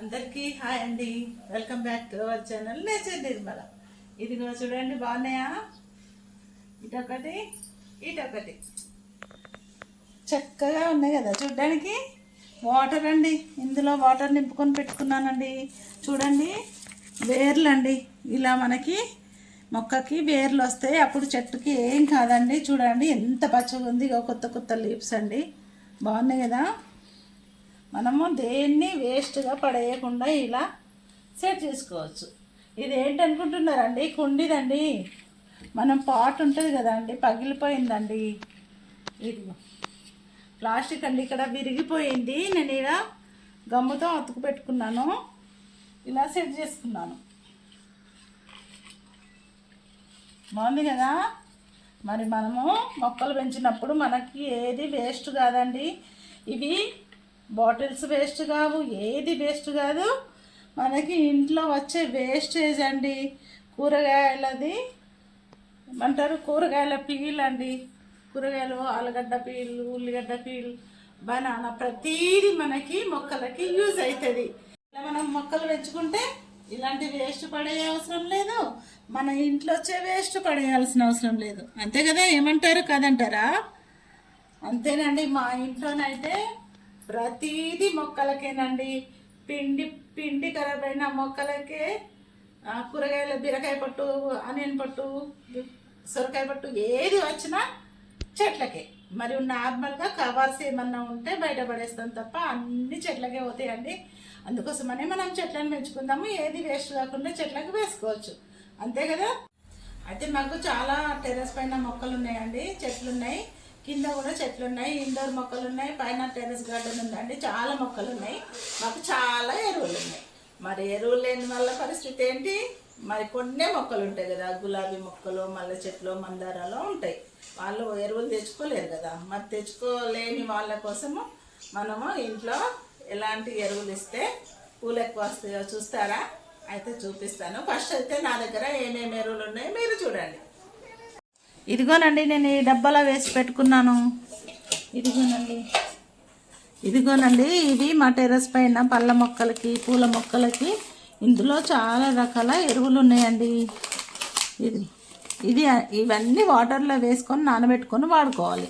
అందరికీ హాయ్ అండి. Welcome back to our channel nature Nirmala ఇదిగో చూడండి బాగున్నాయా? ఇటొకటి ఇటొకటి. చక్కగా ఉన్నాయి కదా చూడడానికి? వాటర్ అండి ఇందులో వాటర్ నింపుకొని పెట్టుకున్నానండి. చూడండి వేర్లు అండి ఇలా మనకి మొక్కకి వేర్లు వస్తాయి. అప్పుడు చెట్టుకి ఏం కాదండి. చూడండి ఎంత పచ్చగా ఉంది. ఇగో కొత్త కొత్త లీవ్స్ అండి. బాగున్నాయి కదా? మనము దేన్ని వేస్ట్గా పడేయకుండా ఇలా సెట్ చేసుకోవచ్చు. ఇది ఏంటనుకుంటున్నారండి కుండిదండి. మనం పాట్ ఉంటుంది కదండి పగిలిపోయిందండి. ఇది ప్లాస్టిక్ అండి ఇక్కడ విరిగిపోయింది. నేను ఇలా గమ్ముతో అతుకు పెట్టుకున్నాను. ఇలా సెట్ చేసుకున్నాను. బాగుంది కదా? మరి మనము మొక్కలు పెంచినప్పుడు మనకి ఏది వేస్ట్ కాదండి? ఇవి బాటిల్స్ వేస్ట్ కావు ఏది వేస్ట్ కాదు. మనకి ఇంట్లో వచ్చే వేస్టేజ్ అండి. కూరగాయలది ఏమంటారు? కూరగాయల పీల్ అండి. కూరగాయలు ఆలుగడ్డ పీల్ ఉల్లిగడ్డ పీల్ బనానా ప్రతీది మనకి మొక్కలకి యూజ్ అవుతుంది ఇలా మనం మొక్కలు పెంచుకుంటే ఇలాంటి వేస్ట్ పడే అవసరం లేదు. మన ఇంట్లో వచ్చే వేస్ట్ పడేయాల్సిన అవసరం లేదు. అంతే కదా? ఏమంటారు? కదంటారా? అంతేనండి. మా ఇంట్లోనైతే ప్రతీది మొక్కలకేనండి. పిండి పిండి ఖరాబ్ అయిన మొక్కలకే కూరగాయల బీరకాయ పట్టు ఆనియన్ పట్టు సొరకాయ పట్టు ఏది వచ్చినా చెట్లకే. మరి నార్మల్గా కవర్స్ ఏమన్నా ఉంటే బయట పడేస్తాం తప్ప అన్ని చెట్లకే పోతాయండి. అందుకోసమనే మనం చెట్లను పెంచుకుందాము. ఏది వేస్ట్ కాకుండా చెట్లకు వేసుకోవచ్చు. అంతే కదా? అయితే మాకు చాలా టెర్రస్ పైన మొక్కలు ఉన్నాయండి చెట్లు ఉన్నాయి కింద కూడా చెట్లు ఉన్నాయి ఇండోర్ మొక్కలు ఉన్నాయి పైన టెర్రస్ గార్డెన్ ఉందండి చాలా మొక్కలు ఉన్నాయి మాకు చాలా ఎరువులు ఉన్నాయి మరి ఎరువులు లేని వల్ల పరిస్థితి ఏంటి? మరి కొన్నే మొక్కలు ఉంటాయి కదా గులాబీ మొక్కలు మల్లె చెట్లు మందారాలు ఉంటాయి. వాళ్ళు ఎరువులు తెచ్చుకోలేరు కదా. మరి తెచ్చుకోలేని వాళ్ళ కోసము మనము ఇంట్లో ఎలాంటి ఎరువులు ఇస్తే పూలు ఎక్కువ వస్తాయో చూస్తారా? అయితే చూపిస్తాను. ఫస్ట్ అయితే నా దగ్గర ఏమేమి ఎరువులు ఉన్నాయో మీరు చూడండి. ఇదిగోనండి నేను ఈ డబ్బాలో వేసి పెట్టుకున్నాను. ఇదిగోనండి. ఇదిగోనండి ఇవి మా టెర్రస్ పైన పళ్ళ మొక్కలకి పూల మొక్కలకి ఇందులో చాలా రకాల ఎరువులు ఉన్నాయండి. ఇది ఇది ఇవన్నీ వాటర్లో వేసుకొని నానబెట్టుకొని వాడుకోవాలి.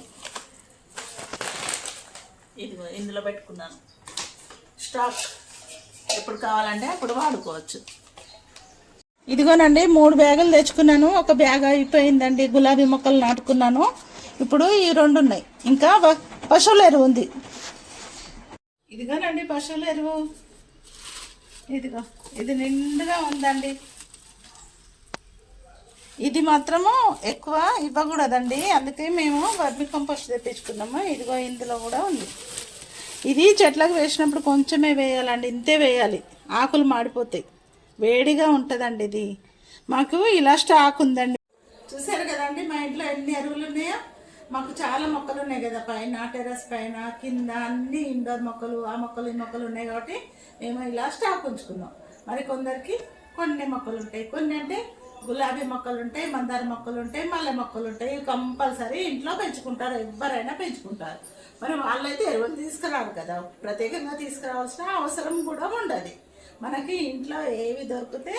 ఇదిగో ఇందులో పెట్టుకున్నాను. స్టాక్ ఎప్పుడు కావాలంటే అప్పుడు వాడుకోవచ్చు. ఇదిగోనండి మూడు బ్యాగులు తెచ్చుకున్నాను. ఒక బ్యాగ్ అయిపోయిందండి గులాబీ మొక్కలు నాటుకున్నాను. ఇప్పుడు ఈ రెండు ఉన్నాయి ఇంకా పశువుల ఎరువు ఉంది. ఇదిగోనండి పశువుల ఎరువు. ఇదిగో ఇది నిండుగా ఉందండి. ఇది మాత్రము ఎక్కువ ఇవ్వకూడదండి. అందుకే మేము వర్మి కంపోస్ట్ తెప్పించుకున్నాము. ఇదిగో ఇందులో కూడా ఉంది. ఇది చెట్లకు వేసినప్పుడు కొంచెమే వేయాలండి ఇంతే వేయాలి. ఆకులు మాడిపోతాయి. వేడిగా ఉంటుందండి ఇది. మాకు ఇలా స్టాక్ ఉందండి. చూసారు కదండి మా ఇంట్లో ఎన్ని ఎరువులు ఉన్నాయో? మాకు చాలా మొక్కలు ఉన్నాయి కదా పైన టెర్రస్ పైన కింద అన్ని ఇండోర్ మొక్కలు ఆ మొక్కలు ఈ మొక్కలు ఉన్నాయి కాబట్టి మేము ఇలా స్టాక్ ఉంచుకున్నాం. మరి కొందరికి కొన్ని మొక్కలు ఉంటాయి కొన్ని అంటే గులాబీ మొక్కలు ఉంటాయి మందార మొక్కలు ఉంటాయి మల్లె మొక్కలు ఉంటాయి కంపల్సరీ ఇంట్లో పెంచుకుంటారు ఎవరైనా పెంచుకుంటారు. మరి వాళ్ళైతే ఎరువులు తీసుకురారు కదా ప్రత్యేకంగా తీసుకురావాల్సిన అవసరం కూడా ఉండదు. మనకి ఇంట్లో ఏవి దొరికితే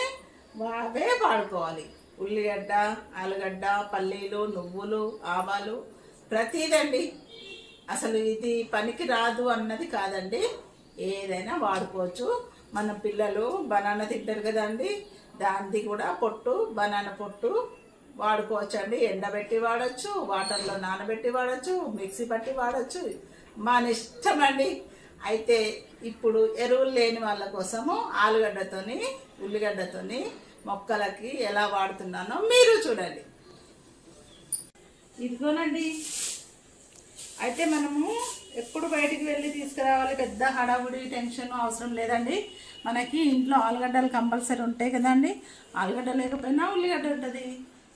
అవే వాడుకోవాలి. ఉల్లిగడ్డ ఆలుగడ్డ పల్లీలు నువ్వులు ఆవాలు ప్రతిదండి. అసలు ఇది పనికి రాదు అన్నది కాదండి. ఏదైనా వాడుకోవచ్చు. మన పిల్లలు బనానా తింటారు కదండి. దానికి కూడా పొట్టు బనానా పొట్టు వాడుకోవచ్చు అండి ఎండబెట్టి వాడచ్చు వాటర్లో నానబెట్టి వాడచ్చు మిక్సీ పట్టి వాడచ్చు. మన ఇష్టం అండి అయితే ఇప్పుడు ఎరువులు లేని వాళ్ళ కోసము ఆలుగడ్డతోని ఉల్లిగడ్డతోని మొక్కలకి ఎలా వాడుతున్నానో మీరు చూడండి. ఇదిగోనండి. అయితే మనము ఎప్పుడు బయటికి వెళ్ళి తీసుకురావాలి? పెద్ద హడావుడి టెన్షన్ అవసరం లేదండి. మనకి ఇంట్లో ఆలుగడ్డలు కంపల్సరీ ఉంటాయి కదండి. ఆలుగడ్డ లేకపోయినా ఉల్లిగడ్డ ఉంటుంది.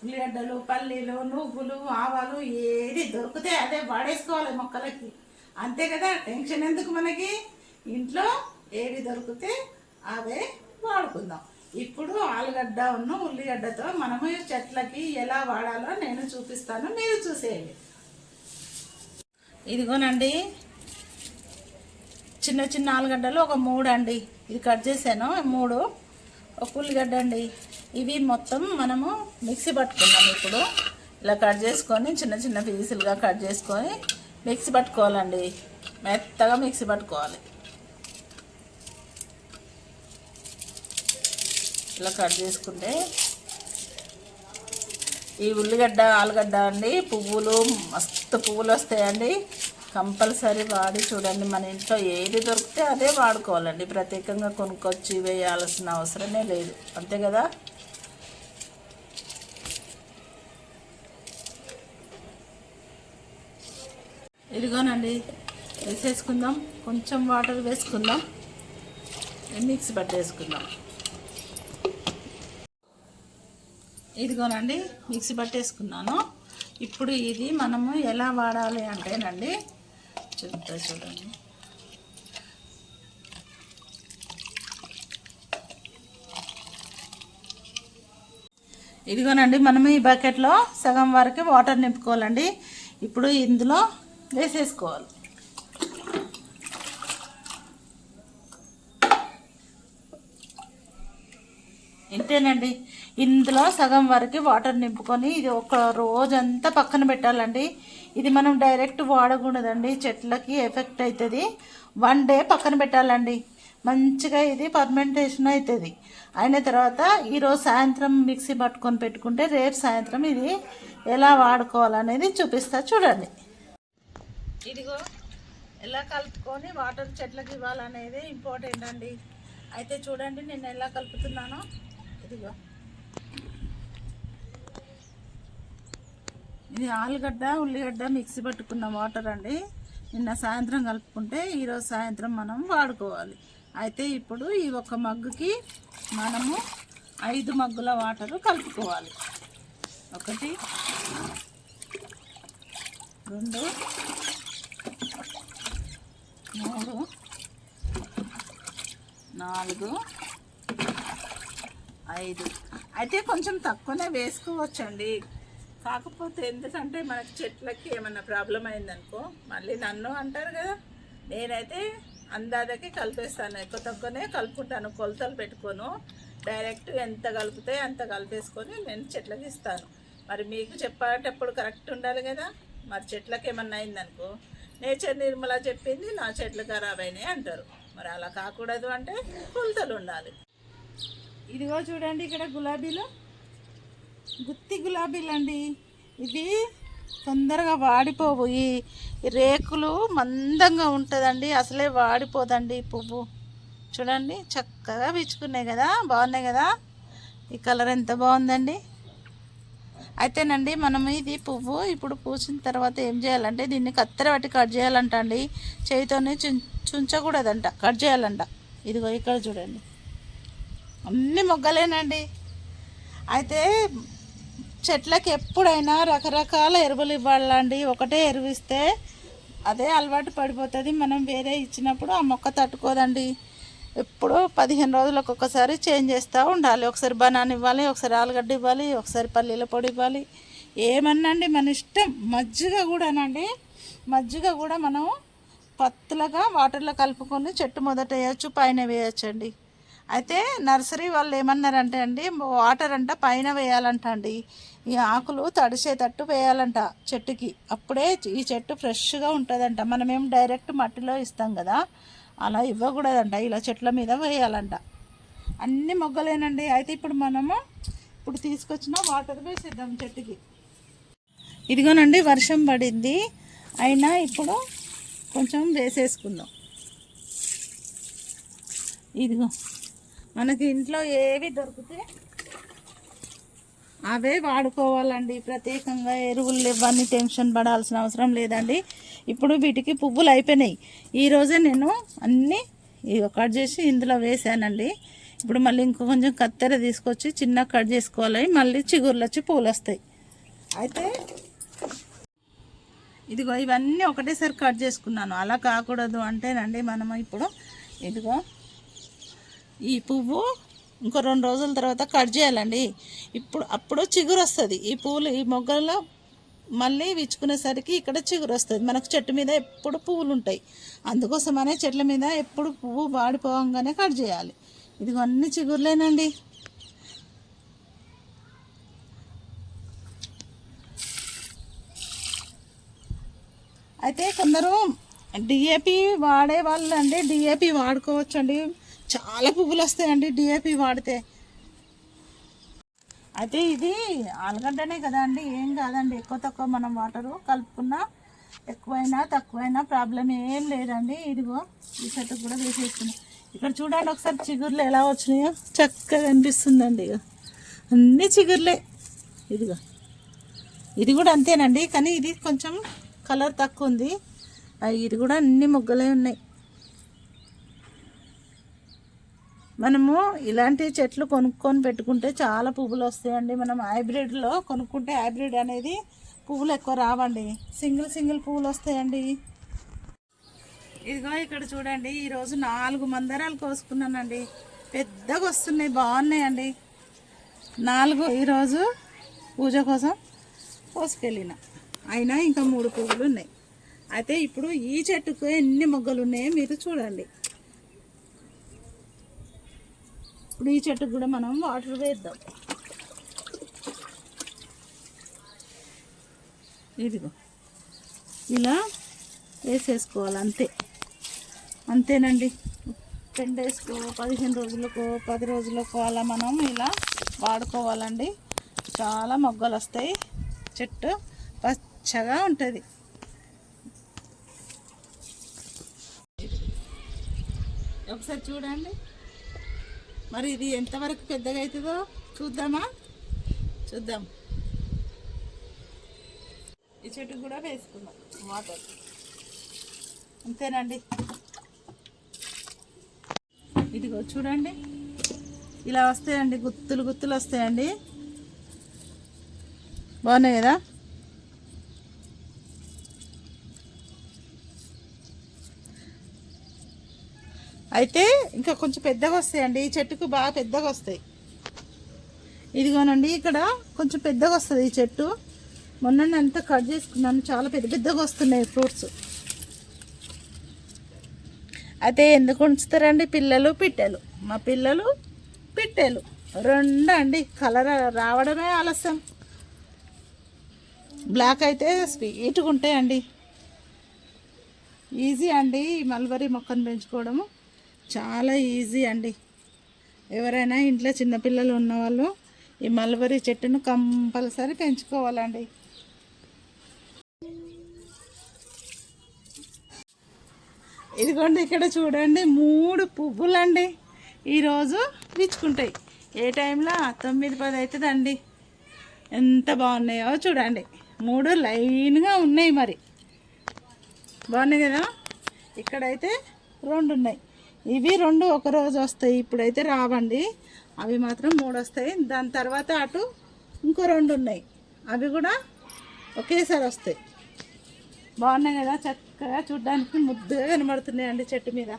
ఉల్లిగడ్డలు పల్లీలు నువ్వులు ఆవాలు ఏది దొరికితే అదే వాడేసుకోవాలి మొక్కలకి. అంతే కదా? టెన్షన్ ఎందుకు మనకి? ఇంట్లో ఏవి దొరికితే అవే వాడుకుందాం. ఇప్పుడు ఆలుగడ్డ ఉన్న ఉల్లిగడ్డతో మనము చెట్లకి ఎలా వాడాలో నేను చూపిస్తాను. మీరు చూసేయండి. ఇదిగోనండి. చిన్న చిన్న ఆలుగడ్డలు ఒక మూడు అండి. ఇది కట్ చేశాను. మూడు ఒక ఉల్లిగడ్డ అండి. ఇవి మొత్తం మనము మిక్సీ పట్టుకున్నాం ఇప్పుడు. ఇలా కట్ చేసుకొని చిన్న చిన్న పీసులుగా కట్ చేసుకొని మిక్సీ పట్టుకోవాలండి. మెత్తగా మిక్సీ పట్టుకోవాలి. ఇలా కట్ చేసుకుంటే ఈ ఉల్లిగడ్డ ఆలుగడ్డ అండి పువ్వులు మస్తు పువ్వులు వస్తాయండి. కంపల్సరీ వాడి చూడండి మన ఇంట్లో ఏది దొరికితే అదే వాడుకోవాలండి. ప్రత్యేకంగా కొనుక్కొచ్చి వేయాల్సిన అవసరమే లేదు. అంతే కదా? ఇదిగోనండి వేసేసుకుందాం. కొంచెం వాటర్ వేసుకుందాం. మిక్స్ పట్టేసుకుందాం. ఇదిగోనండి మిక్సీ పట్టేసుకున్నాను. ఇప్పుడు ఇది మనము ఎలా వాడాలి అంటేనండి చూద్దా చూడండి. ఇదిగోనండి మనము ఈ బకెట్లో సగం వరకు వాటర్ నింపుకోవాలండి. ఇప్పుడు ఇందులో వేసేసుకోవాలి. ఇంతేనండి. ఇందులో సగం వరకు వాటర్ నింపుకొని ఇది ఒక రోజంతా పక్కన పెట్టాలండి. ఇది మనం డైరెక్ట్ వాడకూడదండి. చెట్లకి ఎఫెక్ట్ అవుతుంది వన్ డే పక్కన పెట్టాలండి. మంచిగా ఇది పర్మెంటేషన్ అవుతుంది అయిన తర్వాత ఈరోజు సాయంత్రం మిక్సీ పట్టుకొని పెట్టుకుంటే రేపు సాయంత్రం ఇది ఎలా వాడుకోవాలనేది చూపిస్తా చూడండి. ఇదిగో ఎలా కలుపుకొని వాటర్ చెట్లకు ఇవ్వాలనేది ఇంపార్టెంట్ అండి. అయితే చూడండి నేను ఎలా కలుపుతున్నానో. ఇదిగో. ఇది ఆలుగడ్డ ఉల్లిగడ్డ మిక్సీ పట్టుకున్న వాటర్ అండి. నిన్న సాయంత్రం కలుపుకుంటే ఈరోజు సాయంత్రం మనం వాడుకోవాలి. అయితే ఇప్పుడు ఈ ఒక మగ్గుకి మనము ఐదు మగ్గుల వాటర్ కలుపుకోవాలి. ఒకటి రెండు మూడు నాలుగు ఐదు. అయితే కొంచెం తక్కువనే వేసుకోవచ్చండి. కాకపోతే ఎందుకంటే మనకి చెట్లకి ఏమన్నా ప్రాబ్లం అయిందనుకో మళ్ళీ నన్ను అంటారు కదా నేనైతే అందాదకి కలిపేస్తాను. ఎక్కువ తక్కువనే కలుపుకుంటాను. కొలతలు పెట్టుకోను. డైరెక్ట్ ఎంత కలిపితే అంత కలిపేసుకొని నేను చెట్లకి ఇస్తాను. మరి మీకు చెప్పేటప్పుడు కరెక్ట్ ఉండాలి కదా. మరి చెట్లకి ఏమన్నా అయిందనుకో నేచర్ నిర్మల చెప్పింది నా చెట్లు ఖరాబ్ అయినాయి అంటారు. మరి అలా కాకూడదు అంటే కొలతలు ఉండాలి. ఇదిగో చూడండి ఇక్కడ గులాబీలు. గుత్తి గులాబీలు అండి ఇవి తొందరగా వాడిపోవు. ఈ రేకులు మందంగా ఉంటుందండి. అసలే వాడిపోదండి ఈ పువ్వు. చూడండి చక్కగా విచ్చుకున్నాయి కదా. బాగున్నాయి కదా? ఈ కలర్ ఎంత బాగుందండి? అయితేనండి మనం ఇది పువ్వు ఇప్పుడు పూసిన తర్వాత ఏం చేయాలంటే దీన్ని కత్తెర పట్టి కట్ చేయాలంట అండి. చేయితోనే చుంచకూడదంట. కట్ చేయాలంట. ఇదిగో ఇక్కడ చూడండి. అన్ని మొగ్గలేనండి. అయితే చెట్లకు ఎప్పుడైనా రకరకాల ఎరువులు ఇవ్వాలండి. ఒకటే ఎరువు ఇస్తే అదే అలవాటు పడిపోతుంది. మనం వేరే ఇచ్చినప్పుడు ఆ మొక్క తట్టుకోదండి. ఎప్పుడో పదిహేను రోజులకు ఒకసారి చేంజ్ చేస్తూ ఉండాలి. ఒకసారి బనానా ఇవ్వాలి ఒకసారి ఆలుగడ్డ ఇవ్వాలి ఒకసారి పల్లీల పొడి ఇవ్వాలి. ఏమన్నండి మన ఇష్టం? మజ్జిగ కూడానండి. మజ్జిగ కూడా మనం పత్తులుగా వాటర్లో కలుపుకొని చెట్టు మొదట వేయచ్చు పైన వేయచ్చండి. అయితే నర్సరీ వాళ్ళు ఏమన్నారంటే అండి వాటర్ అంట పైన వేయాలంట అండి. ఈ ఆకులు తడిసేటట్టు వేయాలంట చెట్టుకి. అప్పుడే ఈ చెట్టు ఫ్రెష్గా ఉంటుందంట. మనమేం డైరెక్ట్ మట్టిలో ఇస్తాం కదా. అలా ఇవ్వకూడదంట. ఇలా చెట్ల మీద వేయాలంట. అన్ని మొగ్గలేనండి. అయితే ఇప్పుడు మనము ఇప్పుడు తీసుకొచ్చిన వాటర్ వేసేద్దాం చెట్టుకి. ఇదిగోనండి వర్షం పడింది. అయినా ఇప్పుడు కొంచెం వేసేసుకుందాం. ఇదిగో మనకి ఇంట్లో ఏవి దొరికితే అవే వాడుకోవాలండి. ప్రత్యేకంగా ఎరువులు ఇవన్నీ టెన్షన్ పడాల్సిన అవసరం లేదండి. ఇప్పుడు వీటికి పువ్వులు అయిపోయినాయి. ఈరోజే నేను అన్నీ ఇగో కట్ చేసి ఇందులో వేసానండి. ఇప్పుడు మళ్ళీ ఇంకో కొంచెం కత్తెర తీసుకొచ్చి చిన్న కట్ చేసుకోవాలి. మళ్ళీ చిగుర్లు వచ్చి పూలు వస్తాయి. అయితే ఇదిగో ఇవన్నీ ఒకటేసారి కట్ చేసుకున్నాను. అలా కాకూడదు అంటేనండి మనం ఇప్పుడు ఇదిగో ఈ పువ్వు ఇంకో రెండు రోజుల తర్వాత కట్ చేయాలండి. ఇప్పుడు అప్పుడు చిగురు వస్తుంది. ఈ పువ్వులు ఈ మొగ్గల్లో మళ్ళీ విచ్చుకునేసరికి ఇక్కడ చిగురు వస్తుంది. మనకు చెట్టు మీద ఎప్పుడు పువ్వులు ఉంటాయి అందుకోసమనే చెట్ల మీద ఎప్పుడు పువ్వు వాడిపోగానే కట్ చేయాలి. ఇదిగో అన్ని చిగురులేనండి. అయితే కొందరు డిఏపి వాడే వాళ్ళు అండి డిఏపి వాడుకోవచ్చు అండి చాలా పువ్వులు వస్తాయండి డిఏపి వాడితే. అయితే ఇది ఆలుగడ్డనే కదా అండి. ఏం కాదండి. ఎక్కువ తక్కువ మనం వాటరు కలుపుకున్నా ఎక్కువైనా తక్కువైనా ప్రాబ్లం ఏం లేదండి. ఇదిగో ఈ చెట్టు కూడా వేసేస్తున్నాం. ఇక్కడ చూడండి ఒకసారి చిగుర్లు ఎలా వచ్చినాయో. చక్కగా అనిపిస్తుందండి ఇక అన్ని చిగుర్లే. ఇదిగో. ఇది కూడా అంతేనండి. కానీ ఇది కొంచెం కలర్ తక్కువ ఉంది. ఇది కూడా అన్ని మొగ్గలే ఉన్నాయి. మనము ఇలాంటి చెట్లు కొనుక్కొని పెట్టుకుంటే చాలా పువ్వులు వస్తాయండి. మనం హైబ్రిడ్లో కొనుక్కుంటే హైబ్రిడ్ అనేది పువ్వులు ఎక్కువ రావండి. సింగిల్ సింగిల్ పువ్వులు వస్తాయండి. ఇదిగో ఇక్కడ చూడండి ఈరోజు నాలుగు మందరాలు కోసుకున్నానండి. పెద్దగా వస్తున్నాయి బాగున్నాయండి. నాలుగు ఈరోజు పూజ కోసం కోసుకెళ్ళిన. అయినా ఇంకా మూడు పువ్వులు ఉన్నాయి. అయితే ఇప్పుడు ఈ చెట్టుకు ఎన్ని మొగ్గలు ఉన్నాయో మీరు చూడండి. ఇప్పుడు ఈ చెట్టుకు కూడా మనం వాటర్ వేద్దాం. ఇదిగో. ఇలా వేసేసుకోవాలి అంతే. అంతేనండి. టెన్ డేస్కో పదిహేను రోజులకో పది రోజులకో అలా మనం ఇలా వాడుకోవాలండి. చాలా మొగ్గలు వస్తాయి. చెట్టు పచ్చగా ఉంటుంది. ఒకసారి చూడండి. మరి ఇది ఎంతవరకు పెద్దగా అవుతుందో చూద్దామా? చూద్దాం. ఈ చెట్టు కూడా వేసుకుందాం. వాటర్ అంతేనండి. ఇదిగో చూడండి. ఇలా వస్తాయండి. గుత్తులు గుత్తులు వస్తాయండి. బాగున్నాయి కదా? అయితే ఇంకా కొంచెం పెద్దగా వస్తాయండి. ఈ చెట్టుకు బాగా పెద్దగా వస్తాయి. ఇదిగోనండి ఇక్కడ కొంచెం పెద్దగా వస్తుంది ఈ చెట్టు. మొన్న అంతా కట్ చేసుకున్నాను. చాలా పెద్ద పెద్దగా వస్తున్నాయి ఫ్రూట్స్. అయితే ఎందుకు ఉంచుతారండి? పిల్లలు పిట్టెలు. మా పిల్లలు పిట్టెలు. రెండు అండి కలర్ రావడమే ఆలస్యం. బ్లాక్ అయితే స్వీట్గా ఉంటాయండి. ఈజీ అండి మల్బరీ మొక్కను పెంచుకోవడము. చాలా ఈజీ అండి. ఎవరైనా ఇంట్లో చిన్నపిల్లలు ఉన్నవాళ్ళు ఈ మల్బరీ చెట్టును కంపల్సరీ పెంచుకోవాలండి. ఇదిగోండి ఇక్కడ చూడండి మూడు పువ్వులండి. ఈరోజు విచ్చుకుంటాయి. ఏ టైంలో? తొమ్మిది పది అవుతుందండి ఎంత బాగున్నాయో చూడండి. మూడు లైన్గా ఉన్నాయి మరి. బాగున్నాయి కదా? ఇక్కడైతే రెండు ఉన్నాయి. ఇవి రెండు ఒక రోజు వస్తాయి. ఇప్పుడైతే రావండి. అవి మాత్రం మూడు వస్తాయి. దాని తర్వాత అటు ఇంకో రెండు ఉన్నాయి. అవి కూడా ఒకేసారి వస్తాయి. బాగున్నాయి కదా? చక్కగా చూడ్డానికి ముద్దుగా కనబడుతున్నాయి అండి చెట్టు మీద.